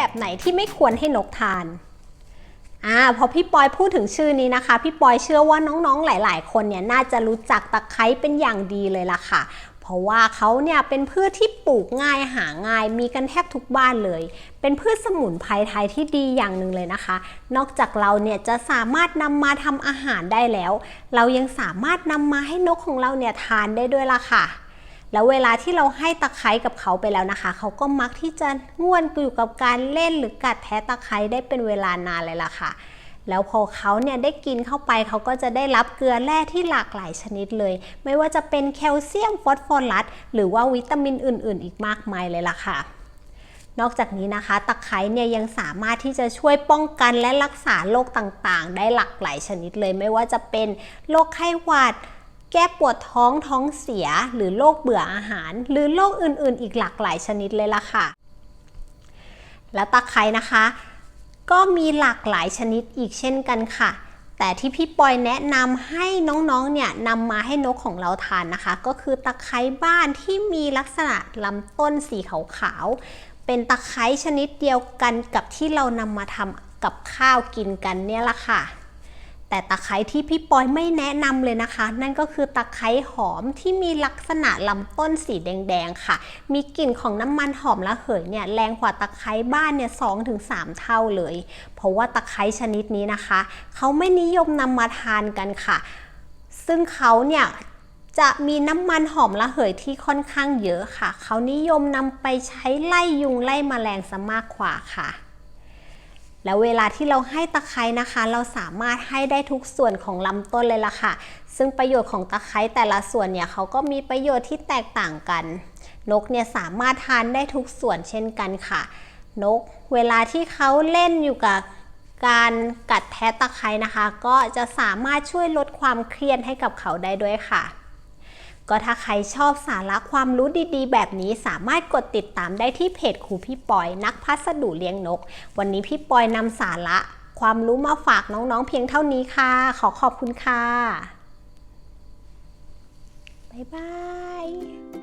แบบไหนที่ไม่ควรให้นกทานอ่าพอพี่ปอยพูดถึงชื่อนี้นะคะ พี่ปอยเชื่อว่าน้องๆหลาย ๆ คนเนี่ยน่าจะรู้จักตะไคร้เป็นอย่างดีเลยล่ะค่ะ เพราะว่าเขาเนี่ยเป็นพืชที่ปลูกง่ายหาง่ายมีกันแทบทุกบ้านเลย เป็นพืชสมุนไพรไทยที่ดีอย่างหนึ่งเลยนะคะ นอกจากเราเนี่ยจะสามารถนำมาทำอาหารได้แล้ว เรายังสามารถนำมาให้นกของเราเนี่ยทานได้ด้วยล่ะค่ะ แล้วเวลาที่เราให้ตะไคร้กับเขาไปแล้วนะคะ เขาก็มักที่จะง่วนอยู่กับการเล่นหรือกัดแทะตะไคร้ได้เป็นเวลานานเลยล่ะค่ะแล้วพอเขาเนี่ยได้กินเข้าไปเขาก็จะได้รับเกลือแร่ที่หลากหลายชนิดเลย ไม่ว่าจะเป็นแคลเซียมฟอสฟอรัสหรือว่าวิตามินอื่น ๆ อีกมากมายเลยล่ะค่ะ นอกจากนี้นะคะตะไคร้เนี่ยยังสามารถที่จะช่วยป้องกันและรักษาโรคต่างๆ ได้หลากหลายชนิดเลย ไม่ว่าจะเป็นโรคไข้หวัด แก้ปวดท้องท้องเสีย หรือโรคเบื่ออาหาร หรือโรคอื่นๆ อีกหลากหลายชนิดเลยล่ะค่ะ และตะไคร้นะคะ ก็มีหลากหลายชนิดอีกเช่นกันค่ะ แต่ที่พี่ปอยแนะนำให้น้องๆ เนี่ยนำมาให้นกของเราทานนะคะ ก็คือตะไคร้บ้านที่มีลักษณะลำต้นสีขาวๆ เป็นตะไคร้ชนิดเดียวกันกับที่เรานำมาทำกับข้าวกินกันเนี่ยละค่ะ แต่ตะไคร้ที่พี่ปอยไม่แนะนำเลยนะคะ นั่นก็คือตะไคร้หอมที่มีลักษณะลำต้นสีแดงๆค่ะ มีกลิ่นของน้ำมันหอมระเหยเนี่ยแรงกว่าตะไคร้บ้านเนี่ยสองถึงสามเท่าเลย เพราะว่าตะไคร้ชนิดนี้นะคะ เขาไม่นิยมนำมาทานกันค่ะ ซึ่งเขาเนี่ยจะมีน้ำมันหอมระเหยที่ค่อนข้างเยอะค่ะ เขานิยมนำไปใช้ไล่ยุงไล่แมลงซะมากกว่าค่ะ แล้วเวลาที่เราให้ตะไคร้นะคะ เราสามารถให้ได้ทุกส่วนของลำต้นเลยล่ะค่ะ ซึ่งประโยชน์ของตะไคร้แต่ละส่วนเนี่ยเขาก็มีประโยชน์ที่แตกต่างกัน นกเนี่ยสามารถทานได้ทุกส่วนเช่นกันค่ะ นกเวลาที่เขาเล่นอยู่กับการกัดแทะตะไคร้นะคะ ก็จะสามารถช่วยลดความเครียดให้กับเขาได้ด้วยค่ะ ก็ถ้าใครชอบสาระความรู้ดีๆ แบบนี้สามารถกดติดตามได้ที่เพจครูพี่ปอยนักพัสดุเลี้ยงนก วันนี้พี่ปอยนำสาระความรู้มาฝากน้องๆเพียงเท่านี้ค่ะ ขอขอบคุณค่ะ บ๊ายบาย